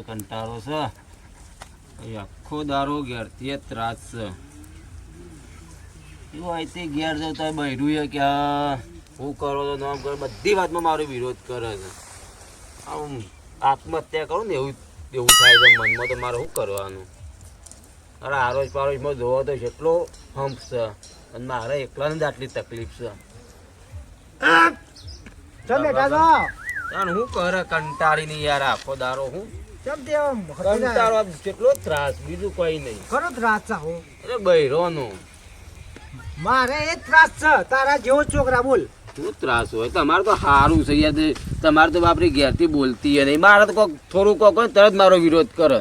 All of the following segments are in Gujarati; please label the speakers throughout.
Speaker 1: નોયા કંટાળો છે. આખો દારો ઘેરથી ત્રાસ છે. એવું અહીંથી ઘેર જાવ તો બૈરું કે આ હું કરો તો નામ કરો બધી વાતમાં મારો વિરોધ કરે છે. આમ આત્મહત્યા કરું ને એવું એવું થાય છે મનમાં તો મારે શું કરવાનું? અરે આરોજ પારોજમાં જોવો તો કેટલો હંપ છે. અને મારે એકલાને જ આટલી તકલીફ છે. હું કરે કંટાળી નહીં યાર આખો દારો હું
Speaker 2: ચમ તે આમ
Speaker 1: કંટાળો આમ કેટલો ત્રાસ બીજું કોઈ નહીં.
Speaker 2: ખરો ત્રાસ છે હો.
Speaker 1: અરે બૈરોનો.
Speaker 2: મારે એ ત્રાસ છે. તારા જેવો છોકરા બોલ.
Speaker 1: શું ત્રાસ હોય? તમારે તો સારું છે યાર. તમારે તો બાપરી ઘેરથી બોલતી નહીં. મારે તો કોક થોડું કોક તરત મારો વિરોધ કરે.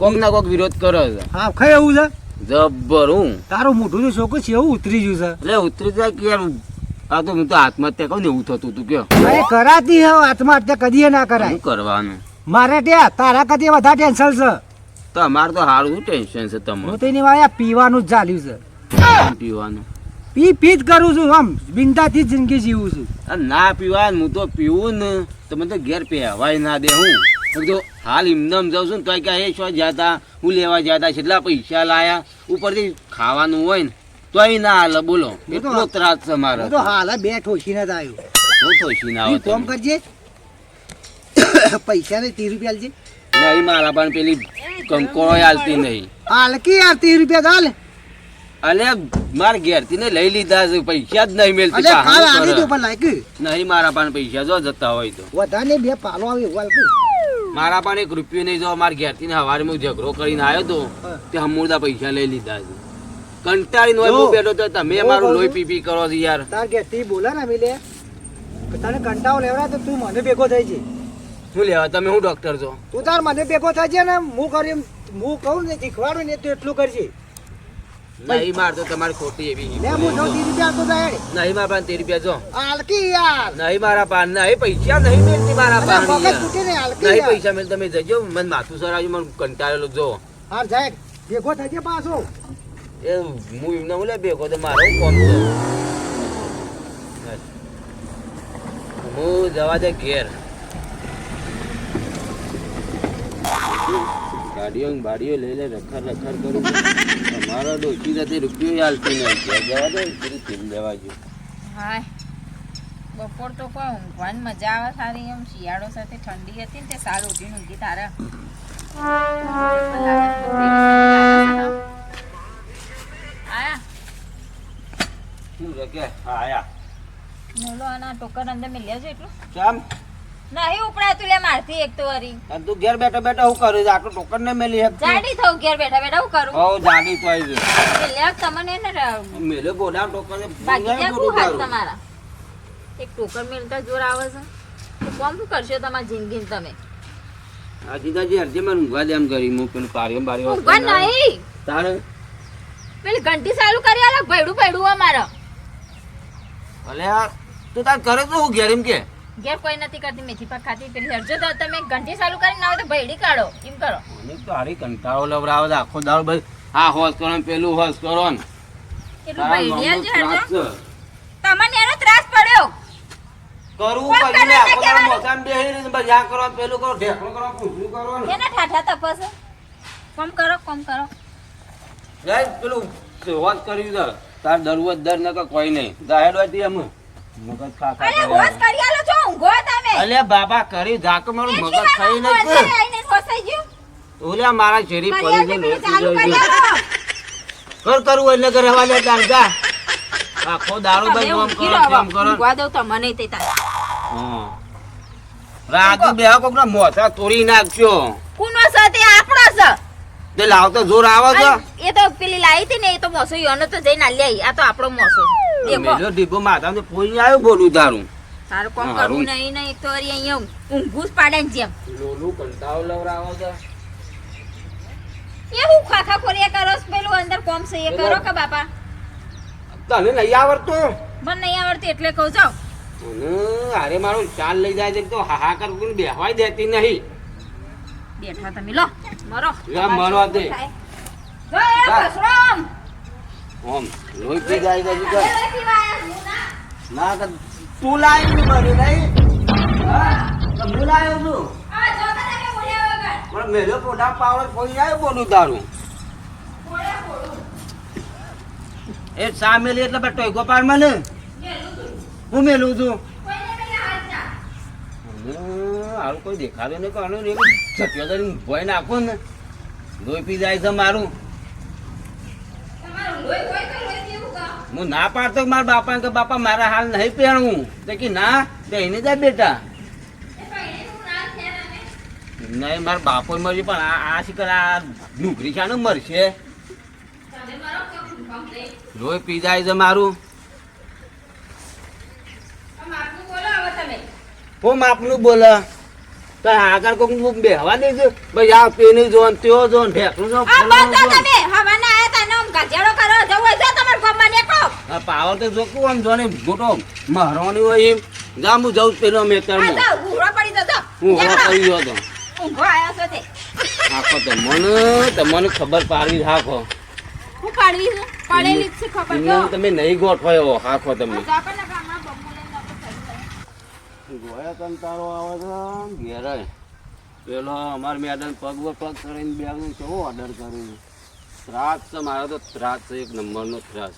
Speaker 1: કોક ના કોક વિરોધ કરે છે.
Speaker 2: હા ખાઈ એવું છે?
Speaker 1: જબ્બર હું.
Speaker 2: તારું મોઢું છોકરું છે એવું ઉતરી ગયું છે.
Speaker 1: એટલે ઉતરી જાય કે યાર? આ તો હું તો આત્મહત્યા કહું ને એવું થતું હતું કયો.
Speaker 2: અરે કરાતી હે આત્મહત્યા કદી ના કરાય.
Speaker 1: શું કરવાનું?
Speaker 2: મારે ત્યાં તારા કદી વધારે ટેન્શન છે.
Speaker 1: તમારે તો સારું ટેન્શન છે
Speaker 2: હું તેની વાયા પીવાનું જ ચાલ્યું છે.
Speaker 1: પીવાનું?
Speaker 2: પી પી જ કરું છું આમ બિંદાથી જિંદગી જીવું છું.
Speaker 1: ના પીવા હું તો પીવું ને. તો મને તો ઘેર પહેવાય ના દે હું. તો હાલ ઇમદમ જાઉં છું ને તોય કે એ શું જતા હું લેવા જતા કેટલા પૈસા લાયા ઉપરથી ખાવાનું હોય ને તોય ના હાલ બોલો. એટલો ત્રાસ છે મારો
Speaker 2: તો હાલ બે ઠોસીને જ આવ્યો.
Speaker 1: હું થોડી ના
Speaker 2: ઈ ફોન કરજે. પૈસા ને ત્રીસ રૂપિયા આલજે.
Speaker 1: નહીં મારા પણ પેલી કંકોળો આલતી નહીં.
Speaker 2: હાલ કે યાર ત્રીસ રૂપિયા હાલ.
Speaker 1: અલે માર ઘેરથી ને લઈ લીધા છે પૈસા જ નહીં મેલતી
Speaker 2: અલે કાલ આલી દો પણ લાયક.
Speaker 1: નહીં મારા પણ પૈસા જો જતા હોય તો.
Speaker 2: વધારે બે પાલો આવે એવું
Speaker 1: મારા પણ એક રૂપિયો નહીં જો મારા ઘેરથી ને હવારે હું ઝઘડો કરીને આવ્યો તો તે હમુરદા પૈસા લઈ લીધા છે. કંટાળીને હોય હું બેઠો તો તમે મારું લોહી. પી પી કરો છો યાર.
Speaker 2: તાર ઘેરથી બોલા ને મિલે તને કંટાળો લેવડા તો તું મને ભેગો થઈ છે.
Speaker 1: શું લેવા? તમે હું ડોક્ટર છો?
Speaker 2: તું તાર મને ભેગો થાય છે ને હું કરી હું કહું ને શીખવાડું ને તું એટલું કરજે.
Speaker 1: નહીં માર તો તમારી ખોટી એવી
Speaker 2: લે હું જો રૂપિયા જાય
Speaker 1: નહીં મારા પાસે તેર રૂપિયા જો.
Speaker 2: હાલકી યાર.
Speaker 1: નહીં મારા પાન નહીં પૈસા નહીં મેળતી મારા પાસે
Speaker 2: મગજ. ને
Speaker 1: નહીં પૈસા મેળ તમે જજો મને માથું સરાવ્યું મને કંટાળેલો જો.
Speaker 2: હાર જાય. ભેગો થાય પાછો.
Speaker 1: એ હું એમને બોલે ભેગો તો મારો કોમ છે? હું જવા દે ઘેર. ગાડીઓ બાડીઓ લઈ લે રખર રખર કરું તમારા ડોકી સાથે રૂપિયો હાલતી નહીં. જવા દે બધું તેલ લેવા જો
Speaker 3: હાય. બપોર તો કોઈ ઊંઘવાની મજા આવે સારી એમ. શિયાળો સાથે ઠંડી હતી ને તે સારું ઉઠીને ઊંઘી તારા. આયા.
Speaker 1: શું છે આયા.
Speaker 3: મોલો આના ટોકર અંદર મિલ્યા છે એટલું.
Speaker 1: ચામ
Speaker 3: નહીં ઉપડાતું લે મારથી એક તો વરી.
Speaker 1: અને તું ઘેર બેઠા બેઠા હું કરું? આટલો ટોકન ને મેલી હક
Speaker 3: જાડી થઉં ઘેર બેઠા બેઠા હું કરું?
Speaker 1: હો જાડી તો આવી જશે.
Speaker 3: લે તમને ને
Speaker 1: મેલે બોલા ટોકન
Speaker 3: બાકી ક્યાં હું હાથ તમારા? એક ટોકન મેલતા જોર આવે છે. તો કોમ શું કરશો તમારી જિંદગી તમે?
Speaker 1: આ જીજાજી અરજી મને ઊંઘવા દે એમ કરી હું પેલું પાર્યો બાર્યો
Speaker 3: ઊંઘવા નહીં.
Speaker 1: તારે?
Speaker 3: પેલી ઘંટી ચાલુ કરી આલો ભેડું ભેડું અમારો.
Speaker 1: અલે યાર તું તાર કરે તો હું ઘેર એમ કે?
Speaker 3: ઘેર કોઈ નથી કરતી મેથી પાક ખાતી પેલી હરજો તો તમે ઘંટી ચાલુ કરી ના હોય તો ભૈડી કાઢો એમ કરો.
Speaker 1: મને તો હારી કંટાળો લવરાવે આખો દાળ બસ આ હોસ કરો ને પેલું હોશ કરો ને.
Speaker 3: એટલું હરજો તમને એનો ત્રાસ પડ્યો. કોણ
Speaker 1: કરીને
Speaker 3: કરે
Speaker 1: આખો
Speaker 3: કહેવાનું?
Speaker 1: મોસામાં બેહી રહીને બસ આ કરો ને પેલું કરો ઢેકણું કરો પૂછવું કરો ને.
Speaker 3: કેના ઠાઠા તપસ. કોમ કરો કોમ કરો.
Speaker 1: જાય પેલું હોશ કર્યું તાર દરરોજ દર ન કે કોઈ નહીં. જાહેર હોય તે એમ. મગજ ખા ખા
Speaker 3: અરે હોશ કરી આલો છો ઊંઘો તમે.
Speaker 1: અલે બાબા કરી ઝાક મારું મગજ ખાઈ
Speaker 3: ગયું?
Speaker 1: મારા શેરી પડી એટલે ડાંગા આખો દારૂ
Speaker 3: દઉં તમને તે તા
Speaker 1: હા. રાજુ બે કોક ના મોથા તોડી નાખજો.
Speaker 3: કુનો સાથે આપણો છે.
Speaker 1: તે લાવતો જોર આવે છે.
Speaker 3: એ તો પેલી લાવી હતી ને એ તો મોસો યોનો તો જઈને આલી આ તો આપણો મોસો.
Speaker 1: મેલો ડીબો માથા ને પોઈ આવ્યો બોલું તારું
Speaker 3: તારું કોમ
Speaker 1: કરું
Speaker 3: નહીં નહીં તો અહીંયા ઊંઘું જ પાડે ને જેમ.
Speaker 1: લોલું કંટાવ લવરાવો છે.
Speaker 3: એ હું ખાખા ખોરિયા કરો પેલું અંદર કોમ છે એ કરો કે બાપા?
Speaker 1: તને નહીં આવડતું?
Speaker 3: મને નહીં આવડતું એટલે કહું છો
Speaker 1: અને અરે મારું ચાલ લઈ જાય છે તો હાહાકાર કરીને બેહવાય દેતી નહીં.
Speaker 3: બેઠા તમે લો મરો.
Speaker 1: મરો દે.
Speaker 3: થાય.
Speaker 1: ઓમ લોહી પી જાય
Speaker 3: પીવાયા, હું ના.
Speaker 1: ના તો તું લાવી ને બધું નહીં? હા તો હું લાવ્યો છું?
Speaker 3: પણ તો
Speaker 1: મેલો પોટા પાવડો કોઈ જાય બોલું તારું? એ સામેલી એટલે બેટો ગોપાલ મને. હું મેલું છું? હારું કોઈ દેખાડો નહીં છટ્યો કરીને ભોય નાખો ને. લોહી પી જાય છે મારું. હું ના પાડતો મારા બાપા કે બાપા મારા હાલ નહીં પહેણવું તો કે ના પહેરીને જાય બેટા. નહીં મારા બાપો મરી પણ આ શીખર આ નુકરી શાનું મરશે? લોહી પી જાય છે મારું. હું માપનું બોલે? તો આગળ કોક બેહવા દેજો. ભાઈ આ પેની જો ને ને ઢેકણું જો ફલાણું જો ને. આ પાવર તો જો કોણ જો ને મોટો મહારાણી હોય એમ. ગામ હું જાઉં પેલો મેતરમાં હું હવે કરી ગયો તો. આખો તો મને તમને ખબર પાડવી રાખો એમને તમે નહીં ગોઠવાયો આખો તમે. ગોયા તારો આવે છે ઘેરાય. પેલો અમાર મેડમ પગ પગ કરીને બે નું કેવો ઓર્ડર કર્યો? ત્રાસ છે, મારો તો ત્રાસ એક નંબરનો ત્રાસ.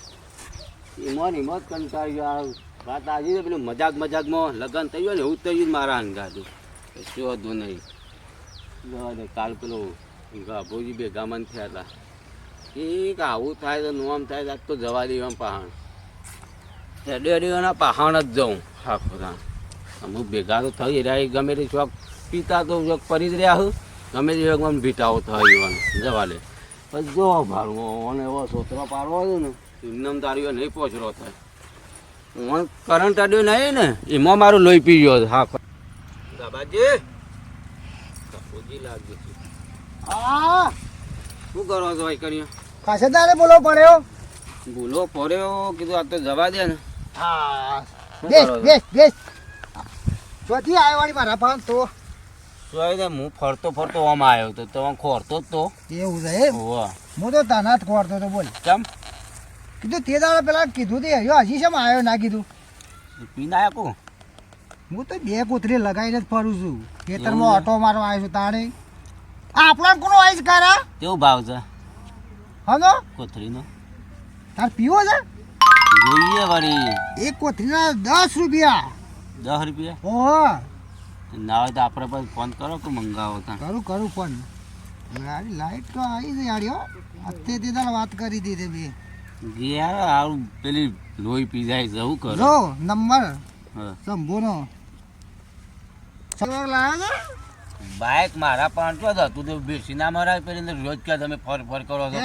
Speaker 1: એમાં હિંમત જ કંટાળી ગયો વાત આજે પેલું મજાક મજાકમાં લગ્ન થઈ ગયું ને એવું થઈ ગયું મારા અંગાતું કશું હતું નહીં. દે કાલ પેલો ગાભોજી ભેગા મન થયા હતા એક આવું થાય તો નોમ થાય આજ તો જવા દેવા પહાણ. એડે એના પહાણ જ જાઉં. હા ખોદા અમુક ભેગા તો થઈ રહ્યા ગમે તે શોખ. પીતા તો શોખ પરી જ રહ્યા હું ગમે તે શોખ મને ભીટાઓ થઈ જવા લે પછી જો ભાડવો અને એવો સોતરો પાડવો હોય ને એમને નહીં પોચરો થાય. હું કરંટ અડ્યો નહીં ને એમાં મારું લોહી પી ગયો હા દાદાજી કપૂજી લાગી
Speaker 2: હા.
Speaker 1: શું કરો છો ભાઈ કર્યો
Speaker 2: ખાસે તારે બોલો પડ્યો?
Speaker 1: ભૂલો પડ્યો કીધું આ તો જવા દે ને.
Speaker 2: હા. બેસ
Speaker 1: છો?
Speaker 2: બેસ બેસ. ચોથી આવ્યો વાળી મારા પાન તો.
Speaker 1: આવી હું ફરતો ફરતો આમ આવ્યો તો તો ખોરતો જ તો.
Speaker 2: એવું છે હું તો તાના જ ખોરતો તો બોલ. કીધું તે દાડા પેલા કીધું તે હજુ હજી શેમ આવ્યો ના કીધું?
Speaker 1: પીને આવ્યા કો
Speaker 2: હું તો બે કૂતરી લગાવીને જ ફરું છું. ખેતરમાં? ઓટો મારવા આવ્યો છું તાણે. આપણા કોનો આવીશ કારા
Speaker 1: કેવું ભાવ છે?
Speaker 2: હનો?
Speaker 1: કોથળીનો
Speaker 2: તાર પીવો છે?
Speaker 1: જોઈએ વળી.
Speaker 2: એક કોથરીના દસ રૂપિયા.
Speaker 1: દસ રૂપિયા?
Speaker 2: ઓહો.
Speaker 1: ના હોય તો આપણે પણ ફોન કરો કે મંગાવો તા.
Speaker 2: કરું કરું ફોન મારી લાઈટ તો આવી છે યારી અત્યારે તે વાત કરી દીધી બે.
Speaker 1: ગયા આવું પેલી લોહી પી જાય છે કરો?
Speaker 2: જો નંબર. સંભોનો
Speaker 1: બાઇક મારા પાંચ જ હતું તો બેસી ના મારા પેલી અંદર રોજ કે તમે ફર ફર કરો છો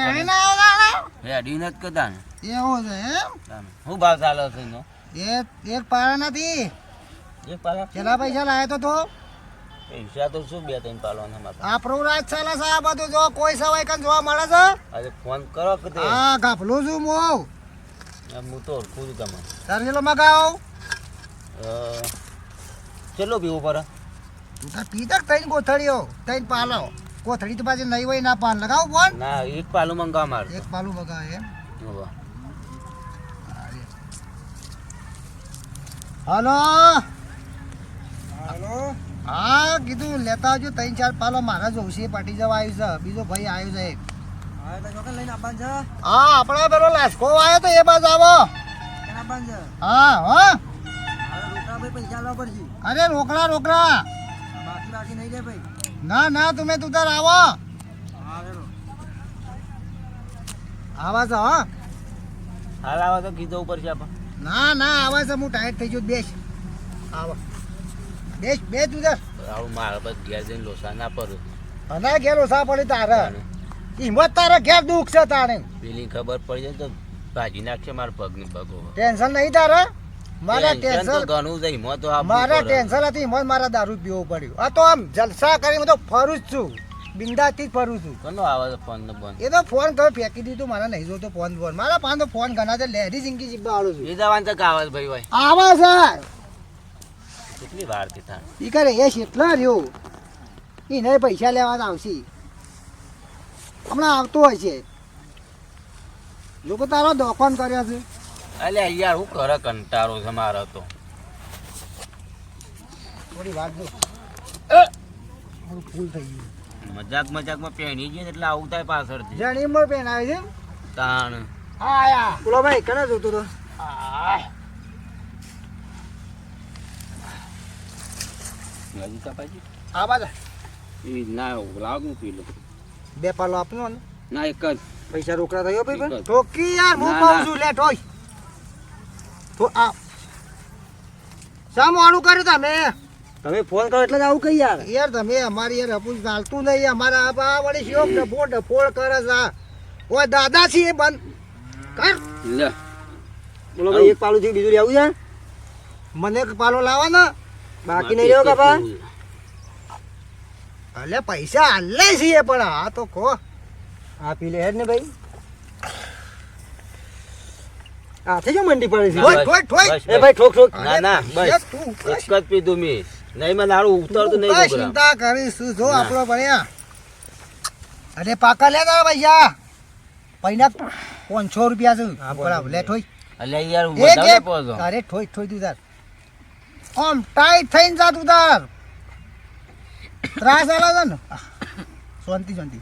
Speaker 1: રેડી નથી કરતા ને
Speaker 2: એવો છે એમ.
Speaker 1: શું ભાવ ચાલે છે એનો?
Speaker 2: એ એક પારા નથી.
Speaker 1: એક પાલા
Speaker 2: કેટલા પૈસા લાવ્યો તો તો?
Speaker 1: પૈસા તો શું બે ત્રણ પાલવાના મારા
Speaker 2: આપણું રાજ ચાલે છે આ બધું જો કોઈ સવાય કન જોવા મળે છે?
Speaker 1: આજે ફોન કરો કે તે?
Speaker 2: હા ગાફલું છું મો
Speaker 1: હું તો ઓળખું છું તમે
Speaker 2: તારે ચેલો મગાવો.
Speaker 1: ચલો પીવું પડે
Speaker 2: તું તાર પી તક ત્રણ કોથળીઓ ત્રણ પાલો. કોથળી તો પાછી નહીં હોય ના પાન. લગાવ ફોન.
Speaker 1: ના એક પાલું મંગાવ માર
Speaker 2: એક પાલું મંગાવ એમ. હલો. હા કીધું લેતા આવજો ત્રણ ચાર પાલો મારા જોશી પાટી જવા આવ્યું છે બીજો ભાઈ આવ્યો છે એક. હા આપણે પેલો લાસકો આવ્યો તો એ બાજુ આવો. હા હા. અરે રોકડા રોકડા. ના ના તમે તું તાર આવો. આવા છો હા.
Speaker 1: હાલ આવે તો કીધો ઉપર છે
Speaker 2: ના ના આવા છે હું ટાયર્ડ થઈ ગયો બેસ. આવો. બે તું તાર
Speaker 1: આવું મારા પર ઘેર જઈને લોસા ના પર
Speaker 2: અના ઘેર ઓછા પડે તારે. હિંમત તારે ઘેર દુઃખ છે તારે.
Speaker 1: પેલી ખબર પડી જાય તો ભાજી નાખશે મારા પગની પગો.
Speaker 2: ટેન્શન નહીં તારે? મારા
Speaker 1: ટેન્શન ઘણું છે હિંમત
Speaker 2: મારા ટેન્શન હતી હિંમત મારા દારૂ પીવો પડ્યું. આ તો આમ જલસા કરીને હું તો ફરું જ છું. બિંદાથી જ ફરું છું.
Speaker 1: કોનો આવે ફોન નો બંધ?
Speaker 2: એ તો ફોન કરો ફેંકી દીધું મારા નહીં જોતો ફોન ફોન મારા પાસે તો ફોન ઘણા છે લહેરી જિંદગી જીવવા વાળું છું.
Speaker 1: એ જવાન તો આવે ભાઈ ભાઈ
Speaker 2: આવા છે
Speaker 1: કેટલી વારથી થાય
Speaker 2: ઈ કરે એ એટલા રહ્યો. એને પૈસા લેવા જ આવશે. હમણાં આવતો હોય છે. લોકો તારો દોકાન કર્યો છે.
Speaker 1: અલ્યા યાર હું કરે કંટાળો છે મારો તો.
Speaker 2: થોડી વાત જો ફૂલ થઈ ગયું.
Speaker 1: મજાક મજાકમાં પહેણી ગઈ એટલે આવું થાય પાછળથી.
Speaker 2: જણી મોર પેન આવે છે
Speaker 1: તાણ.
Speaker 2: હા આયા. બોલો ભાઈ કને જોતો તો?
Speaker 1: હજી કપાજી
Speaker 2: આ બાજુ.
Speaker 1: એ ના લાવ પી લઉં
Speaker 2: બે પાલો આપનો ને
Speaker 1: ના એક જ.
Speaker 2: પૈસા રોકડા થયો ભાઈ ઠોકી યાર હું કહું છું લે ઠોઈ તો આ સામો મોડું કર્યું તમે.
Speaker 4: તમે ફોન કરો એટલે આવું કઈ યાર.
Speaker 2: યાર તમે અમારી યાર અપુજ ચાલતું નહીં. અમારા આ બા વળી શોખ ડફો ડફોડ કરે છે. ઓય દાદા છે એ બંધ. કર.
Speaker 1: લે.
Speaker 4: બોલો ભાઈ એક પાલું થયું બીજું લેવું છે?
Speaker 2: મને એક પાલો લાવવાના. ને
Speaker 4: બાકી નહીં રહ્યો કપા?
Speaker 2: અલે પૈસા હાલે છીએ પણ આ તો કહો
Speaker 4: હા પી લે ને ભાઈ. હાથે જો મંડી પડી છે.
Speaker 2: ઠોક
Speaker 1: ઠોક
Speaker 4: એ ભાઈ ઠોક ઠોક.
Speaker 1: ના ના બસ. એક જ પીધું મી. નહીં મને હારું ઉતરતું
Speaker 2: તું
Speaker 1: નહીં.
Speaker 2: ચિંતા કરીશું? જો આપણો ભણ્યા. અરે પાકા લે તારા પૈસા પૈના પાંચસો રૂપિયા છે. બરાબર લે ઠોઈ.
Speaker 1: યાર.
Speaker 2: અરે ઠોઈ ઠોઈ તું તાર. આમ ટાઈટ થઈને જાત તું તાર ત્રાસ આલા છે ને? શાંતિ શાંતિ.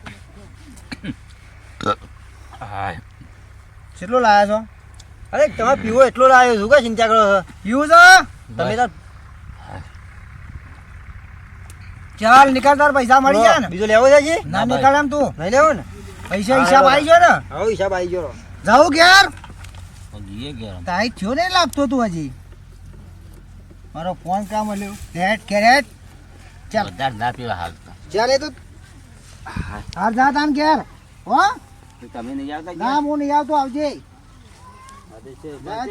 Speaker 2: કેટલો લાયા છો?
Speaker 4: અરે તમે પીવો એટલો લાવ્યો છું. કે ચિંતા કરો છો?
Speaker 2: પીવું છો?
Speaker 4: તમે તો
Speaker 2: ચાલ નીકળતા પૈસા મળી જાય ને.
Speaker 4: બીજો લેવો છે જી
Speaker 2: ના નીકળે એમ તું.
Speaker 4: નહીં લેવો ને?
Speaker 2: પૈસા હિસાબ આવી ગયો ને?
Speaker 4: હવે હિસાબ આવી ગયો.
Speaker 2: જાઉં ઘેર. તાઈ થયો ને લાગતો તું હજી. મારો ફોન કામ મળ્યો? હેટ કેરેટ ચાલ.
Speaker 1: વધારે ના પીવા હાલ તો.
Speaker 2: ચાલ એ તો. હાર જા તાન ઘેર. હો?
Speaker 1: તમે નહીં આવતા
Speaker 2: ના હું નહીં આવતો આવજે.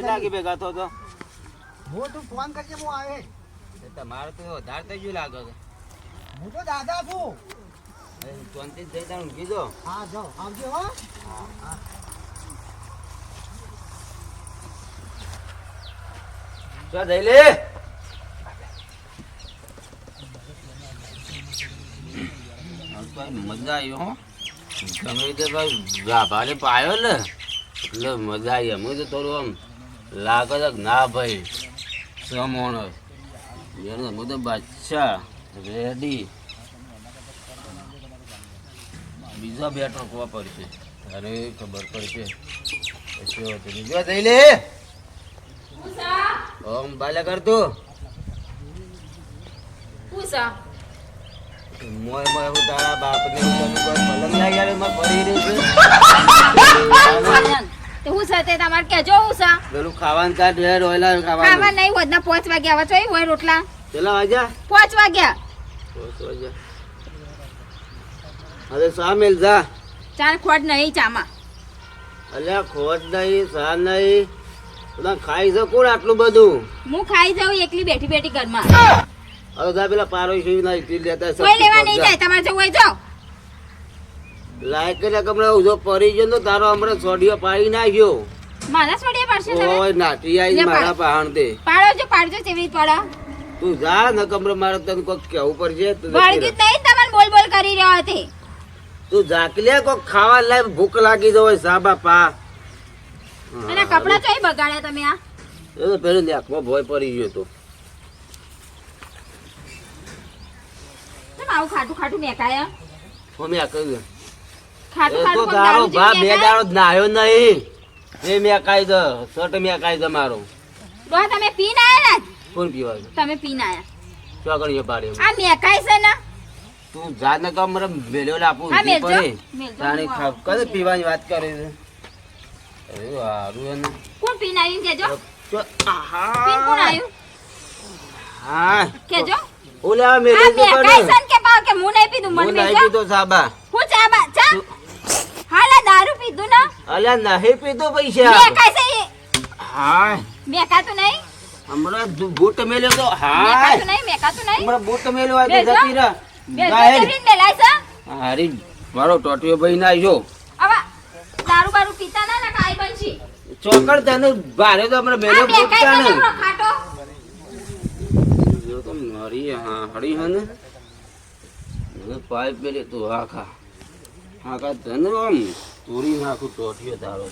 Speaker 1: લાગી ભેગા થો તો.
Speaker 2: હું તું ફોન કરજે હું આવે.
Speaker 1: તમારે તો વધારે થઈ ગયું લાગે
Speaker 2: હું તો દાદા છું.
Speaker 1: શાંતિથી જઈ તાણ ઊંઘી.
Speaker 2: હા જો આવજો હો.
Speaker 1: ચા જઈ લે આમ મજા આવી હો. તમે તે ભાઈ ગાભાને પાયો ને એટલે મજા આવી. અમે તો થોડું આમ લાગે છે ના ભાઈ સમોણ એને અમે તો બાદશાહ રેડી બીજા બે ટોકવા પડશે. અરે ખબર પડશે. પછી વાંધો નહીં. જો લે. ઓમ બાલા કરતું
Speaker 3: પૂછા.
Speaker 1: મોય મોય હું તારા બાપને તને કોઈ મલમ લાગી માં પડી રહ્યું છે?
Speaker 3: તે હું સાથે તમારે કેજો હું છે.
Speaker 1: પેલું ખાવાનું
Speaker 3: ખાવા નહીં વધના પાંચ વાગ્યા આવા હોય રોટલા.
Speaker 1: પેલા વાજા
Speaker 3: પાંચ વાગ્યા.
Speaker 1: પોસ વાજા અરે સામેલ જા?
Speaker 3: ચાર ખોટ નહીં ચામાં.
Speaker 1: અલ્યા ખોટ નહીં સા નહીં? બધા ખાઈ છે કોણ આટલું બધું?
Speaker 3: હું ખાઈ જાઉં એકલી બેઠી બેઠી ઘરમાં.
Speaker 1: હવે પેલા પારો સુઈ ના ઇડલી લેતા
Speaker 3: કોઈ લેવા નહીં જાય તમારે જો હોય જો
Speaker 1: લાયક એટલે કમરે ઉજો પડી ગયો તો તારો હમણાં સોડિયો પાડી નાખ્યો.
Speaker 3: મારા છોડીએ પાડશે તમે?
Speaker 1: ઓય નાટી
Speaker 3: આઈ
Speaker 1: મારા. પહાણ દે.
Speaker 3: પાડો જો પાડજો તેવી પાડો.
Speaker 1: તું જા ન કમરે મારે તને કોક કેવું પડશે. રહે.
Speaker 3: નહીં તમને બોલ બોલ કરી રહ્યો હતી.
Speaker 1: તું જાકી લે કોક ખાવા લાય ભૂખ લાગી જવાય સા બાપા.
Speaker 3: અને કપડા ચોઈ બગાડ્યા તમે આ.
Speaker 1: એ તો પેલું નાકમાં ભોય પડી ગયો તો.
Speaker 3: આવું ખાટું ખાટું મેકાયા
Speaker 1: મમ્મી આ કહ્યું
Speaker 3: ખાટું ખાટું દારૂ
Speaker 1: ભા બે
Speaker 3: મેકાય?
Speaker 1: નાયો નહીં. એ મેકાઈ દે શર્ટ મેકાઈ દે મારો.
Speaker 3: ડોહા તમે પીને આયા ને
Speaker 1: કોણ પીવા
Speaker 3: તમે પીને આયા.
Speaker 1: ચોકડીએ પાડે
Speaker 3: આ મેકાય છે ને?
Speaker 1: તું જા ને કમ મને મેલ્યો લાપું
Speaker 3: હા,
Speaker 1: ઊંધી
Speaker 3: મેલજો.
Speaker 1: પડે. તાણી ખાવ. કદે પીવાની વાત કરે છે? અરે હારું એને.
Speaker 3: કોણ પીને આવ્યું કેજો.
Speaker 1: ચો-
Speaker 3: પીને કોણ આવ્યું
Speaker 1: હા.
Speaker 3: કેજો.
Speaker 1: ઓલે મેલ્યો તો પડે
Speaker 3: કે હું નહીં પીધું?
Speaker 1: હું
Speaker 3: મને
Speaker 1: નહીં
Speaker 3: મેલજો
Speaker 1: સાબા.
Speaker 3: હું ચાબા ચા? હાલા દારૂ પીધું ના?
Speaker 1: અલ્યા નહીં પીધું પૈસા.
Speaker 3: મેકાય છે એ?
Speaker 1: હા
Speaker 3: મેકાતું નહીં?
Speaker 1: હમણાં બૂટ મેલ્યો તો હા
Speaker 3: મેકાતું નહીં મેકાતું નહીં?
Speaker 1: હમણાં બૂટ મેલ્યો
Speaker 3: આ.
Speaker 1: જતી રહે.
Speaker 3: બે
Speaker 1: ગાહેડ.
Speaker 3: જમીન મેલાય
Speaker 1: હારી. મારો ટોટિયો ભાઈ ના આવ્યો
Speaker 3: આવા દારૂ બારૂ પીતા ના ના કાઈ બનશી
Speaker 1: ચોકડ તને ભારે તો હમણાં મેલ્યો બૂટ
Speaker 3: છે
Speaker 1: ને
Speaker 3: નકરો ખાટો.
Speaker 1: જો તો મારી હા હડી હે ને. મને પાઇપ મેલે તો હાખા. હાખા આમ તોરી નાખું ટોટિયો તારો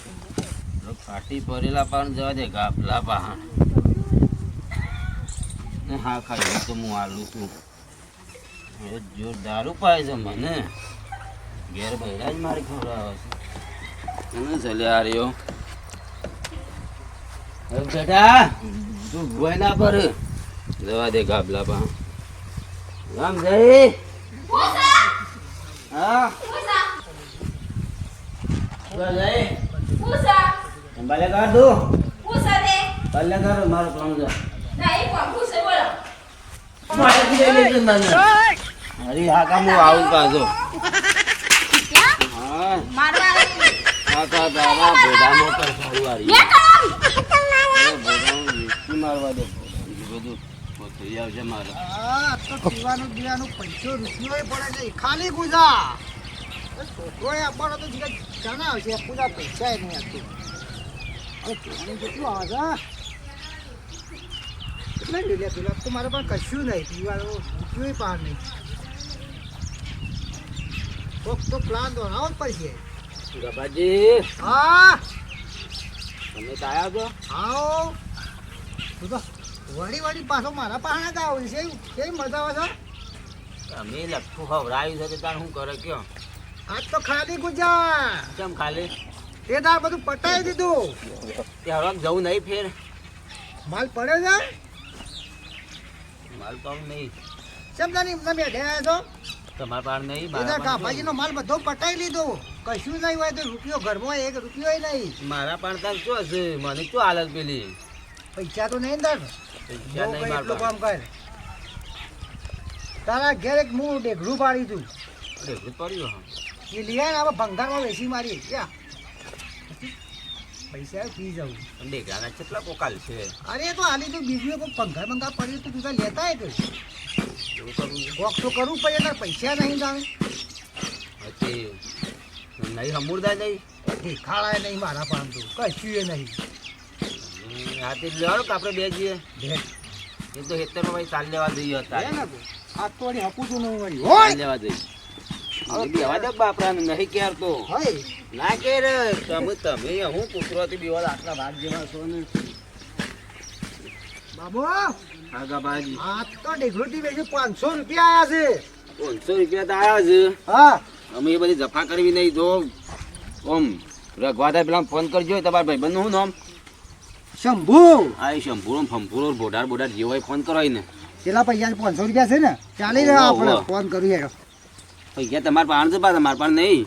Speaker 1: ફાટી ભરેલા પાન જવા દે ગાફલા પાન. ને હા ખા એ તો હું આલું છું એ જોર દારૂ પાય છે મને. ઘેર બૈરા જ મારી ખવડાવે છે. મને ચલે આ રહ્યો. બેટા, તું ભોય ના પર જવા દે ગાબલા પા રામ જય. હા ભલે કર દો ભલે કર મારો લેજો મને. અરે હા કામ હું આવું કા વીસી મારવા દે બધું પોતું આવશે મારે
Speaker 2: તો પીવાનું પીવાનું પૈસો રૂપિયો પડે છે. ખાલી ગુજા. છોકરો આપવાનો તો જીગા જાણા આવશે? પૂરા પૈસા એ નહીં આપતું હવે પીવાનું કેટલું આવે છે કેટલા લીધા પેલા તો મારે પણ કશું નહીં. પીવાનું રૂપિયો પાર નહીં. કોક તો પ્લાન દોરાવો જ પડશે
Speaker 1: ગબાજી.
Speaker 2: હા.
Speaker 1: તમે તો આયા છો?
Speaker 2: આવો. વળી વળી પાછો મારા જ આવું છે કેવી મજા આવે છે?
Speaker 1: તમે લખું ખવડાવ્યું છે તો તાર શું કરે કયો?
Speaker 2: આજ તો ખાલી ગુજા
Speaker 1: કેમ ખાલી?
Speaker 2: તે તાર બધું પટાવી દીધું.
Speaker 1: ત્યારે જવું નહીં ફેર.
Speaker 2: માલ પડે છે?
Speaker 1: માલ તો નહીં.
Speaker 2: કેમ તાની તમે બેઠા છો?
Speaker 1: તમારા પાસે નહીં
Speaker 2: બધા
Speaker 1: મારા પાસે
Speaker 2: કાપાજીનો માલ બધો પટાઈ લીધો. કશું નહીં હોય તો રૂપિયો ઘરમાં એક રૂપિયો નહીં.
Speaker 1: મારા પાસે તાર શું હશે? મને શું હાલત પેલી?
Speaker 2: પૈસા તો નહીં
Speaker 1: નહીં મારા
Speaker 2: એટલું કામ કર તારા ઘેર એક હું ડેઘડું પાડી તું.
Speaker 1: રેખું પાડ્યું હા.
Speaker 2: એ લીયા ને આપણે ભંગારમાં બેસી મારી ક્યાં? પૈસા પી જવું
Speaker 1: દેખાના કેટલા કોકાલ છે?
Speaker 2: અરે તો આની તો બીજું કોઈ ભંગાર ભંગાર પડ્યું તો તું લેતા હે
Speaker 1: કઈ.
Speaker 2: કોક તો કરવું પડે તાર પૈસા નહીં તારે
Speaker 1: નહીં હમુરદા નહીં.
Speaker 2: દેખાડાય નહીં મારા પાન તો કશું એ નહીં.
Speaker 1: હાથે જ કે આપણે બે જઈએ? એ તો હેતર ભાઈ ચાલ લેવા જઈએ હતા
Speaker 2: હે ને તું? આ તો વળી હપું છું નહીં વળી.
Speaker 1: ચાલ લેવા જઈએ. બેવા દે બાપરાને નહીં ક્યાર તો. ના કે રે તમે તમે હું કૂતરોથી બીવા આટલા ભાગ જેવા છો ને?
Speaker 2: બાબુ
Speaker 1: આગા બાજી
Speaker 2: આ તો પાંચસો રૂપિયા આયા છે.
Speaker 1: પાંચસો રૂપિયા તો છે.
Speaker 2: હા.
Speaker 1: અમે એ બધી જફા કરવી નહીં જો. ઓમ રઘવાદા પેલા ફોન કરજો તમારા ભાઈ નું નામ?
Speaker 2: શંભુ!
Speaker 1: આ શંભુ શંભુરો ફંભુરો બોડાર બોડાર જે હોય ફોન કરો ને.
Speaker 2: પેલા પૈસા પાંચસો રૂપિયા છે ને ચાલી રહ્યો આપણે ફોન કરું હેડો
Speaker 1: પૈસા તમારા પાસે છે પાછા મારા પાસે નહીં.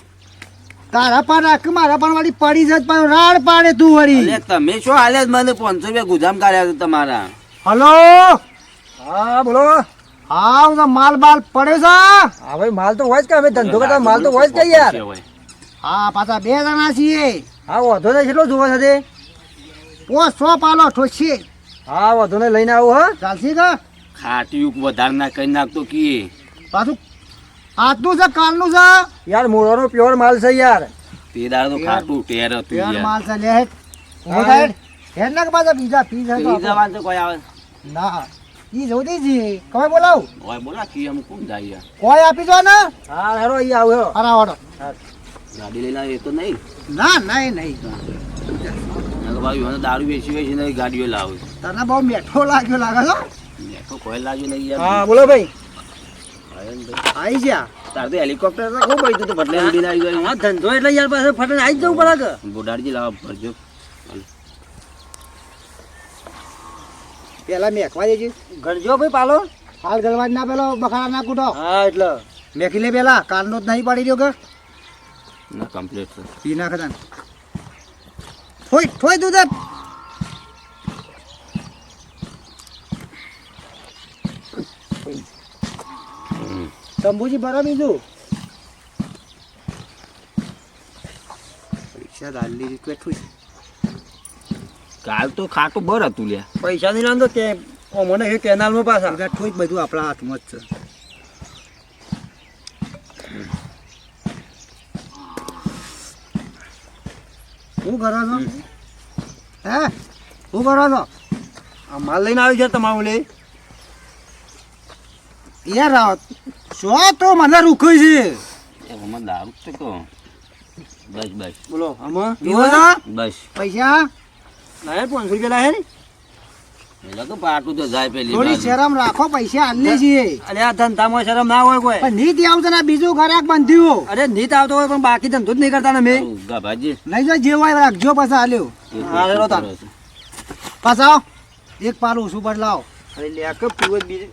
Speaker 2: તારા પાન રાખ મારા પાન વાળી પડી જત પણ રાડ પાડે તું વળી.
Speaker 1: અલે તમે શું હાલે મને પાંચસો રૂપિયા ગુજામ કાઢ્યા છે તમારા.
Speaker 2: હલો?
Speaker 4: હા બોલો.
Speaker 2: હા હું તો માલ બાલ પડ્યો છે.
Speaker 4: હા ભાઈ માલ તો હોય જ કે અમે ધંધો કરતા માલ તો હોય જ કે યાર.
Speaker 2: હા પાછા બે જણા છીએ.
Speaker 4: હા વધો નહીં કેટલો જોવા છે તે?
Speaker 2: સો પાલો ઠોસી.
Speaker 4: હા વધુ ને લઈને આવું હા.
Speaker 2: ચાલશે ખાટી
Speaker 1: ખાટીયું વધારે ના કરી નાખતો કી.
Speaker 2: પાછું આજનું છે કાલનું છે?
Speaker 4: યાર મોળાનો પ્યોર માલ છે યાર.
Speaker 1: તે દાડે તો ખાટું ટેર હતું યાર.
Speaker 2: માલ છે લે. ઓ હેડ. હેડ ના પાછા બીજા પીઝા.
Speaker 1: જવાન તો કોઈ આવે.
Speaker 2: ના. ઈ જવું જી કમે બોલાવ.
Speaker 1: ઓય બોલા કી હમ કોણ જાય યાર?
Speaker 2: કોઈ આપી જો ને.
Speaker 4: હા હેરો ઈ આવ હેરો
Speaker 2: હરા. વાળો
Speaker 1: ગાડી લઈને આવે એ તો નહીં.
Speaker 2: ના નહીં નહીં.
Speaker 1: ના તો ભાઈ મને દારૂ વેચી વેચી ને ગાડીઓ લાવે
Speaker 2: તને બહુ મેઠો લાગ્યો લાગે છો
Speaker 1: મેઠો કોઈ લાગ્યો નહીં યાર.
Speaker 4: હા બોલો ભાઈ.
Speaker 1: આવે
Speaker 2: જા
Speaker 1: તાર તો હેલિકોપ્ટર તો ખૂબ બળ્યું હતું બદલે ઉડીને આવી ગયું
Speaker 4: હા ધંધો એટલે યાર પાસે ફટને આવી જવું પડે કે.
Speaker 1: બોડાડજી લાવો ભરજો.
Speaker 2: પેલા મેકવા દેજે.
Speaker 4: ગણજો ભાઈ પાલો.
Speaker 2: હાલ ગલવાજ ના પેલો બખાડા ના કૂટો.
Speaker 4: હા એટલે.
Speaker 2: મેકી લે પેલા કાલનો જ નહીં પાડી દો કે.
Speaker 1: ના કમ્પ્લીટ છે.
Speaker 2: પી નાખે તને થોય થોય દૂધ જ. ભરા બીજું. પૈસા દાલી રીત બેઠું
Speaker 1: કાલ તો ખાટું બર હતું લ્યા.
Speaker 4: પૈસા નહીં લાંધો તે મને એ કેનાલમાં પાછા.
Speaker 2: જ બધું આપણા હાથમાં જ છે. શું કરો છો? હે? શું કરો છો?
Speaker 4: આ માલ લઈને આવી છે તમારું લે
Speaker 2: યાર રાવત શું તો મને રૂખું છે.
Speaker 1: દારૂ તો. બસ બસ.
Speaker 4: બોલો આમાં?
Speaker 1: બસ.
Speaker 2: પૈસા?
Speaker 4: ના પાંચસો રૂપિયા લાયા ને?
Speaker 1: પાટું તો જાય પેલી
Speaker 2: થોડી શરમ રાખો પૈસા આલે છીએ.
Speaker 4: અરે આ ધંધામાં શરમ ના હોય કોઈ.
Speaker 2: પણ નીતિ ને બીજું ઘરાક બંધ્યું
Speaker 4: અરે નીત આવતો હોય પણ બાકી ધંધો જ નહીં કરતા ને મેં
Speaker 1: ગાભાજી
Speaker 2: લઈ જાઓ જે હોય રાખજો પાછા
Speaker 1: એ
Speaker 4: હા,
Speaker 1: તો
Speaker 4: લેલો તાર.
Speaker 1: કરો છો.
Speaker 2: પાછા એક પાલું ઓછું પર લાવો
Speaker 4: અરે લે કે પીવો બીજું?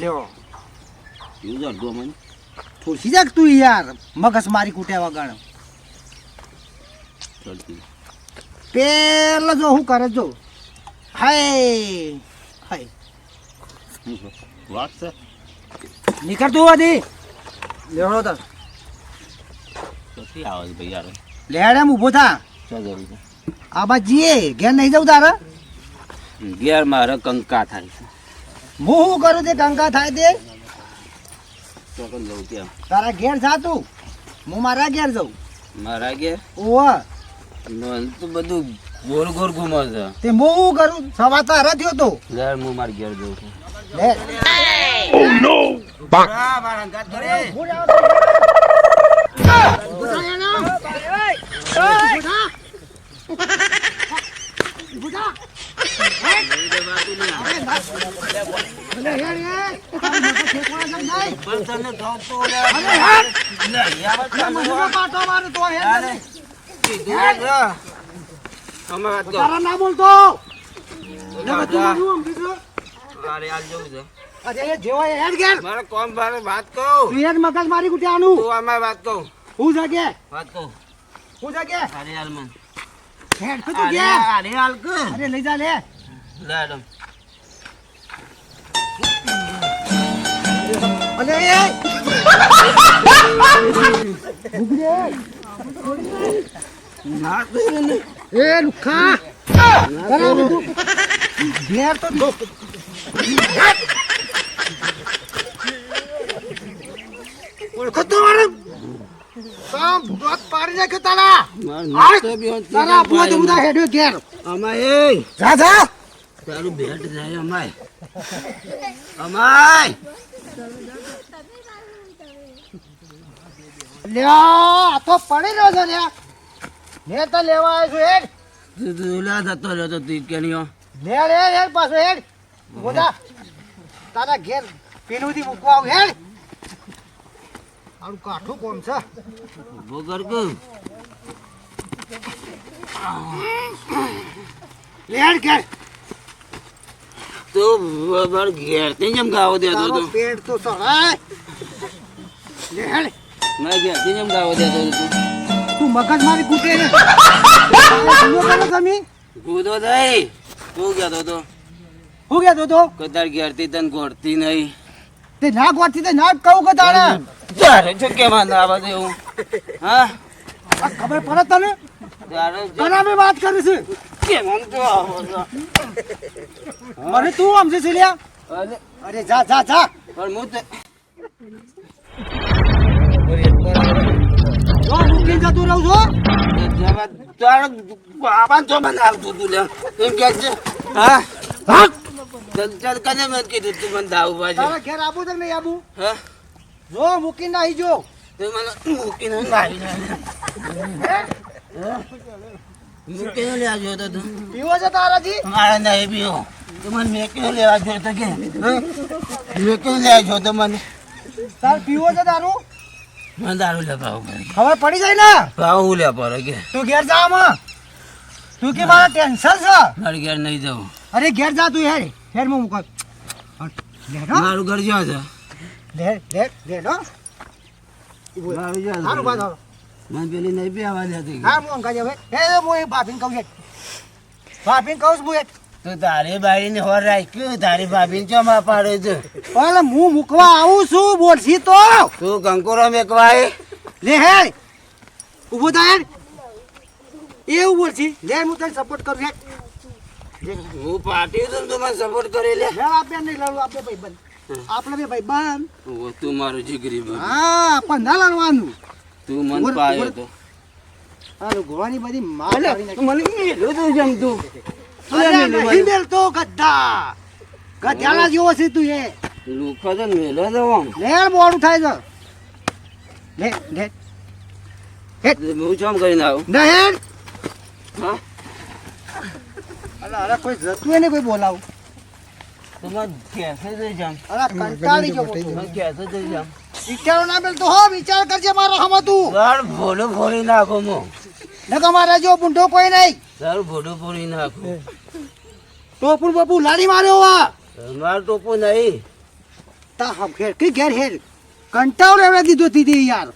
Speaker 2: લ્યો.
Speaker 1: એવું જ અડધું અમને.
Speaker 2: થોડી જાક તું યાર. મગજ મારી કૂટ્યા વગર.
Speaker 1: ચડતી.
Speaker 2: પેલો જો હું કરે જો? હાય હાય?
Speaker 1: વાત છે?
Speaker 2: નીકળતું હતી
Speaker 4: લેવડો તાર
Speaker 1: ક્યાંથી આવે છે ભાઈ યાર?
Speaker 2: લેડ એમ ઊભો થા.
Speaker 1: ચો જરૂર છે?
Speaker 2: આ બાજીએ ઘેર નહીં જવું તારે?
Speaker 1: ઘેર મારે કંકા થાય છે.
Speaker 2: હું શું કરું તે કંકા થાય તે?
Speaker 1: ચોકન જવું ત્યાં
Speaker 2: તારા ઘેર જા તું. હું મારા ઘેર જઉં.
Speaker 1: મારા ઘેર?
Speaker 2: ઓવા
Speaker 1: તો બધું ગોળ ગોર ઘૂમે છે.
Speaker 2: તે હું શું કરું? સવા તારા થયો તો.
Speaker 1: લે હું માર ઘેર જઉં છું.
Speaker 2: લે.
Speaker 1: ઓ નો.
Speaker 2: પાટો મારે તો
Speaker 1: કીધું ને. અમે વાત કહો.
Speaker 2: તારા ના બોલતો. લે બધું. બધું સમજી જો.
Speaker 1: મારે હાલ જવું છે.
Speaker 2: અરે જેવો હેડ ઘેર.
Speaker 1: મારે કોમ બારે વાત કહું.
Speaker 2: તું હેડ મગજ મારી કુટ્યાનું
Speaker 1: તું આમાં વાત કહું.
Speaker 2: હું જગે?
Speaker 1: વાત કહું.
Speaker 2: હું જગે?
Speaker 1: અરે હાલ મન.
Speaker 2: હેડ તો તું ઘેર.
Speaker 1: અરે હાલ કર.
Speaker 2: અરે લઈ જા લે.
Speaker 1: લે આડમ.
Speaker 2: અલે એ.
Speaker 1: ના કહ્યું ને.
Speaker 2: એ લુખા! ઘેર તો. ઓળખતો મારે કામ ભૂત પાડી નાખ્યો તારા. તારા આપવા દે બધા હેડ્યો ઘેર.
Speaker 1: અમાય એ.
Speaker 2: જા જા.
Speaker 1: તારું ભેટ જાય અમાય અમાય
Speaker 2: લ્યા આ તો પડી રહ્યો છે લ્યા. મેં તો લેવા આવ્યો છું હેડ.
Speaker 1: તું તું લે જતો રહ્યો તો તું કેણીઓ
Speaker 2: લે લે હેડ પાછો હેડ. બોલા તારા ઘેર પેલુંથી મૂકવા આવ હેડ. આનું કાઠું કોમ છે?
Speaker 1: ભોગર કું
Speaker 2: લેડ ઘેર.
Speaker 1: તો બરાબર ઘેરથી જેમ ગાવો દેતો
Speaker 2: તારો પેટ તો સળાય લે
Speaker 1: ઘેરથી જેમ ગાવો દેતો તું
Speaker 2: તું. મગજ મારી કૂટે ને. કરો તમે?
Speaker 1: કૂદો થઈ હું કહેતો તો
Speaker 2: હું કહેતો તો
Speaker 1: કે તાર ઘેરથી તને ગોળતી નહીં.
Speaker 2: તે ના ગોઠતી તે ના જ કહું કે તારે.
Speaker 1: તારે શું કેમ ના આવે એવું? હા?
Speaker 2: ખબર પડે તને?
Speaker 1: તારે
Speaker 2: અમે વાત કરી છે.
Speaker 1: કેમ આમ તો
Speaker 2: મને તું સમજે છે લ્યા
Speaker 1: અરે.
Speaker 2: અરે જા જા જા.
Speaker 1: પણ હું તો
Speaker 2: જો મૂકીને જતું રહું છું
Speaker 1: જવા તારે બાબા તો બનાવતું તું લે એમ કે છે? હા.
Speaker 2: હા
Speaker 1: ચાલ ચાલ કને મેં કીધું તું મને દાવ બાજુ
Speaker 2: તારા ઘેર આબુ તક નહીં આબુ?
Speaker 1: હા?
Speaker 2: જો મૂકીને આવી જો.
Speaker 1: તે મને મૂકીને લાવી મૂકીને લેવા જોતો તું
Speaker 2: પીવો છે તારાજી?
Speaker 1: મારે નહીં પીવો. તો મને લેવા કે. હા? મેકીને લેવા જોતો મને.
Speaker 2: તાર પીવો છે તારું?
Speaker 1: મને દારૂ લેતા આવું
Speaker 2: ખબર પડી જાય ને?
Speaker 1: ભાવ હું લે પર કે
Speaker 2: તું ઘેર જા માં તું કે મારા ટેન્શન છે?
Speaker 1: મારે ઘેર નહીં જવું.
Speaker 2: અરે ઘેર જા તું હેર હેડમાં મૂક. લેડ હો.
Speaker 1: મારું ઘર જ્યાં છે?
Speaker 2: લે લે લે નો
Speaker 1: મારું જ્યાં
Speaker 2: બાદ
Speaker 1: મને પેલી નહીં પીવા દેતી
Speaker 2: હા હવે. હે હું એ ભાભીને કહું છે. ભાભીને કહું છું હું
Speaker 1: તું તારી બાઈને હોર રાખ્યું તારી ભાભીને ચોમાં પાડે છે?
Speaker 2: પણ હું મૂકવા આવું છું બોલશી તો.
Speaker 1: તું કંકોરો મેકવાય?
Speaker 2: લે હે ઊભો થાય એવું બોલશી. લે હું તને સપોર્ટ કરું હેડ.
Speaker 1: હું પાટી છું તું મને સપોર્ટ કરી લે.
Speaker 2: હે આપણે નહીં લડવું આપણે ભાઈ બંધ આપણે બે ભાઈ બંધ
Speaker 1: ઓ, તું મારું જીગરી બન
Speaker 2: હા પણ ના લડવાનું.
Speaker 1: તું મન પાયો તો.
Speaker 2: હાલો ગોવાની બધી માલ.
Speaker 1: મને મેલું તું જમતું
Speaker 2: નહીં મેલતો ગધા. ગધેડા જેવો છે તું એ.
Speaker 1: લુખો તો મેલો તો આમ.
Speaker 2: લેડ મોડું થાય છે લે લે.
Speaker 1: હું. ચમ કરીને આવું?
Speaker 2: ને
Speaker 1: હા?
Speaker 2: અરે અરે કોઈ જતું હોય કોઈ બોલાવું.
Speaker 1: તમારે કેસે જઈ જામ
Speaker 2: અરે કંટાળી ગયો હું તો.
Speaker 1: તમારે કેસે જઈ જામ
Speaker 2: વિચારો ના બેલ તો હો વિચાર કરજે મારો હમ તું
Speaker 1: ભોડો ફોડી નાખો મો.
Speaker 2: ને મારા જો બુંઢો કોઈ નહીં.
Speaker 1: તારું ભોડો નાખો.
Speaker 2: ટોપું બપુ લારી માર્યો વા
Speaker 1: મારું ટોપું નહીં.
Speaker 2: તા હમ ઘેર કઈ ઘેર હેર કંટાળો એવડે દીધો દીધી યાર.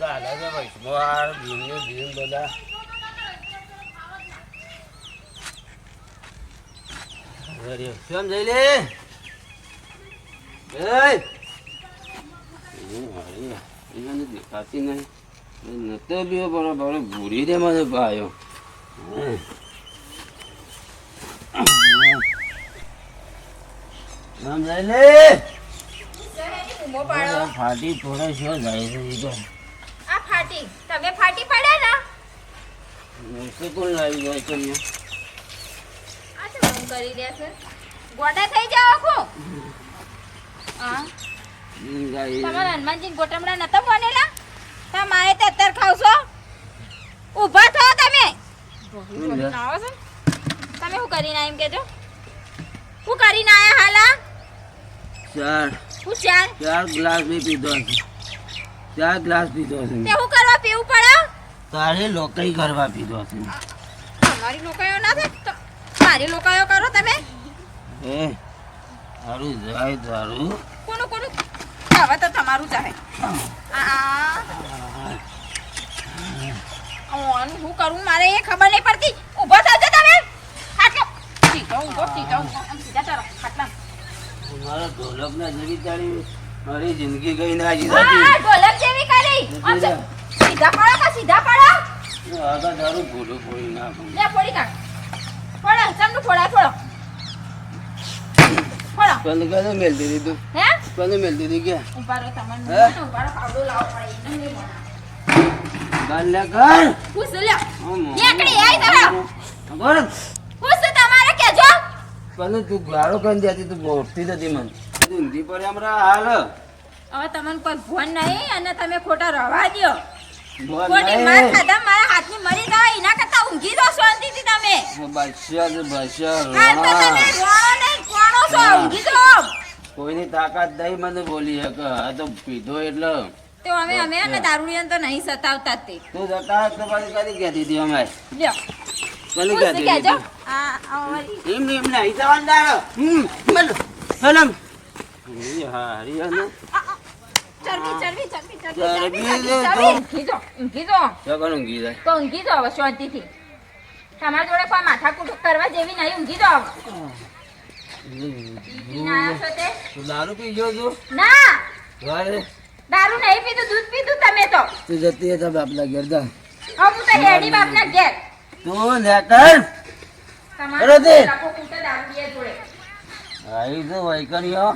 Speaker 1: ગાલા ભીમ બધા? અરે, સમજાય લે એ એને દેખાતી નહીં નતો બી બરાબર ભૂરી દે મને ભાઈઓ. સમજાય લે
Speaker 3: ઊભો પાડો
Speaker 1: ફાટી થોડે છો જાય છે ઈ તો.
Speaker 3: આ ફાટી. તમે ફાટી પડ્યા ને?
Speaker 1: કોણ લાવી જાય છે
Speaker 3: કામ કરી રહ્યા છે. ગોડા થઈ જાઓ આખો. હા. તમારા હનુમાનજી ગોટમડા નતા બનેલા? તમે માએ તે અત્યારે ખાવ છો ઊભા થો તમે. તમે શું કરીને એમ કેજો હું કરીને આયા હાલા?
Speaker 1: ચાર.
Speaker 3: હું ચાર?
Speaker 1: ચાર ગ્લાસ બી પીધો છે. ચાર ગ્લાસ પીધો
Speaker 3: તે હું કરવા પીવું પડે?
Speaker 1: તારે લોકઈ કરવા પીધો છે.
Speaker 3: તમારી લોકાયો ના થાય. તો મારી લોકાયો કરો તમે.
Speaker 1: એ તારું જાય તારું.
Speaker 3: કોનું કોનું? હવે તો તમારું જાય આ ઓન હું કરું? મારે એ ખબર નહીં પડતી. ઊભો થજો તમે. આટલો. સીધો ઊભો સીધો સીધા ચાલો આટલા.
Speaker 1: મારા ઢોલક ના જેવી તારી મારી જિંદગી ગઈ ના હજી
Speaker 3: હા ઢોલક જેવી કરી. સીધા પડો કા સીધા પડો
Speaker 1: આગા તારું ભૂલું પડી
Speaker 3: લે ફોડી કાઢ
Speaker 1: કને કને મેલતી દીધું
Speaker 3: હે?
Speaker 1: પણ મેલ દીધી ક્યાં?
Speaker 3: ઊભા રહો તમને
Speaker 1: હે?
Speaker 3: પાવડો લાવો પડે એને નહીં
Speaker 1: ગાલ લે કર
Speaker 3: પૂછ લ્યો. એકડી આઈ તમે
Speaker 1: બોલ
Speaker 3: પૂછ તમારે કેજો.
Speaker 1: પણ તું ગાળો કન જતી તું બોલતી નથી મને. ઊંધી પડે હમણાં હાલ.
Speaker 3: હવે તમને કોઈ ભોન નહીં અને તમે ખોટા રવા દ્યો.
Speaker 1: બોલ
Speaker 3: ખોટી માર. ખાધા મારા હાથની
Speaker 1: બાદશાહ છે બાદશાહ રોણા. હા. કોઈની તાકાત નહીં મને બોલી શકે. આ તો પીધો એટલે.
Speaker 3: તો અમે અમે અને દારૂડિયા તો નહીં સતાવતા તે.
Speaker 1: તું જતા તો પછી કરી કહેતી દીધી અમે.
Speaker 3: લ્યો. આ આ અમારી
Speaker 1: એમ એમ નહીં. જવાનું તારો હમ બોલ. હલમ ઈ હારી ચરબી
Speaker 3: ચરબી ચરબી ચરબી ચરબી ચરબી ચરબી
Speaker 1: ચરબી
Speaker 3: ચરબી
Speaker 1: ચરબી.
Speaker 3: ચરબી ચરબી ચરબી ચરબી ચરબી
Speaker 1: ચરબી ઊંઘી
Speaker 3: તમારા જોડે કોઈ માથાકૂટ કરવા જેવી નહીં ઊંઘી દો છો તે?
Speaker 1: દારૂ પી ગયો તું
Speaker 3: ના.
Speaker 1: વારે.
Speaker 3: દારૂ નહીં પીધું દૂધ પીધું તમે તો.
Speaker 1: તું જતી હતા બાપલા ઘેર જા.
Speaker 3: હું તો હેડી બાપના ઘેર.
Speaker 1: તું નેકર
Speaker 3: તમારે
Speaker 1: તે.
Speaker 3: જોડે.
Speaker 1: આવી તો વૈકણીઓ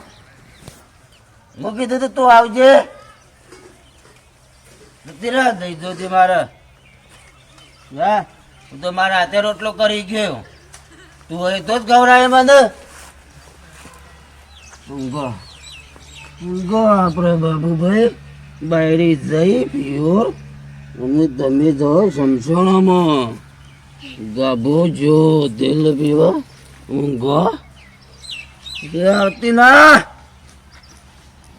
Speaker 1: હું. કીધું તો તું આવજે. જતી રહે દઈ દો મારે. હા હું તો મારા હાથે રોટલો કરી ગયો. તું હોય તો જ ગવરાય મને. ઊંઘો. ઊંઘો આપણે બાબુભાઈ. બાયરી જઈ પીઓ અને તમે જાઓ શમશાણામાં ગાભો જો, તેલ પીવા. ઊંઘો. આવતી ના.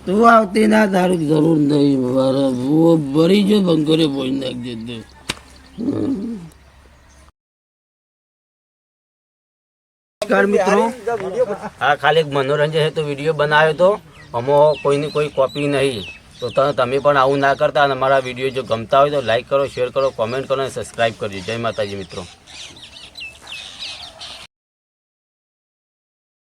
Speaker 1: તું આવતી ના, તારું જરૂર નહીં. મારા બહુ ભરી જો બંકરે બોઈ નાખજે નમસ્કાર મિત્રો. હા ખાલી એક મનોરંજન હેતુ વીડિયો બનાવ્યો તો અમો કોઈની કોઈ કોપી નહીં. તો ત- તમે પણ આવું ના કરતા અને મારા વીડિયો જો ગમતા હોય તો લાઈક કરો શેર કરો કોમેન્ટ કરો અને સબસ્ક્રાઈબ કરજો. જય માતાજી મિત્રો.